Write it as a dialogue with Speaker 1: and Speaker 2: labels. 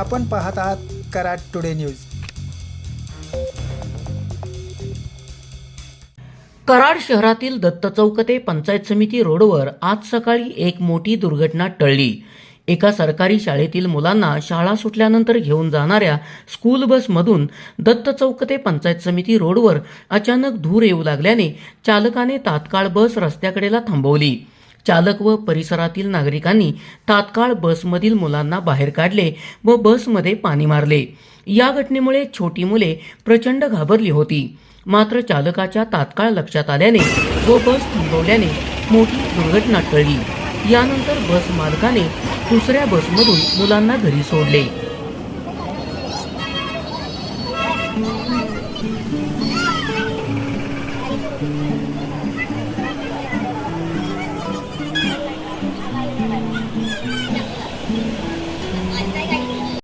Speaker 1: आपण पाहत आहात कराड टुडे न्यूज.
Speaker 2: कराड शहरातील दत्त चौक ते पंचायत समिती रोडवर आज सकाळी एक मोठी दुर्घटना टळली. एका सरकारी शाळेतील मुलांना शाळा सुटल्यानंतर घेऊन जाणाऱ्या स्कूल बसमधून दत्त चौक ते पंचायत समिती रोडवर अचानक धूर येऊ लागल्याने चालकाने तात्काळ बस रस्त्याकडेला थांबवली. चालक व परिसरातील नागरिकांनी तात्काळ बसमधील मुलांना बाहेर काढले व बसमध्ये पाणी मारले. या घटनेमुळे छोटी मुले प्रचंड घाबरली होती. मात्र चालकाच्या तात्काळ लक्षात आल्याने व बस थांबवल्याने मोठी दुर्घटना टळली. यानंतर बस मालकाने दुसऱ्या बसमधून मुलांना घरी सोडले.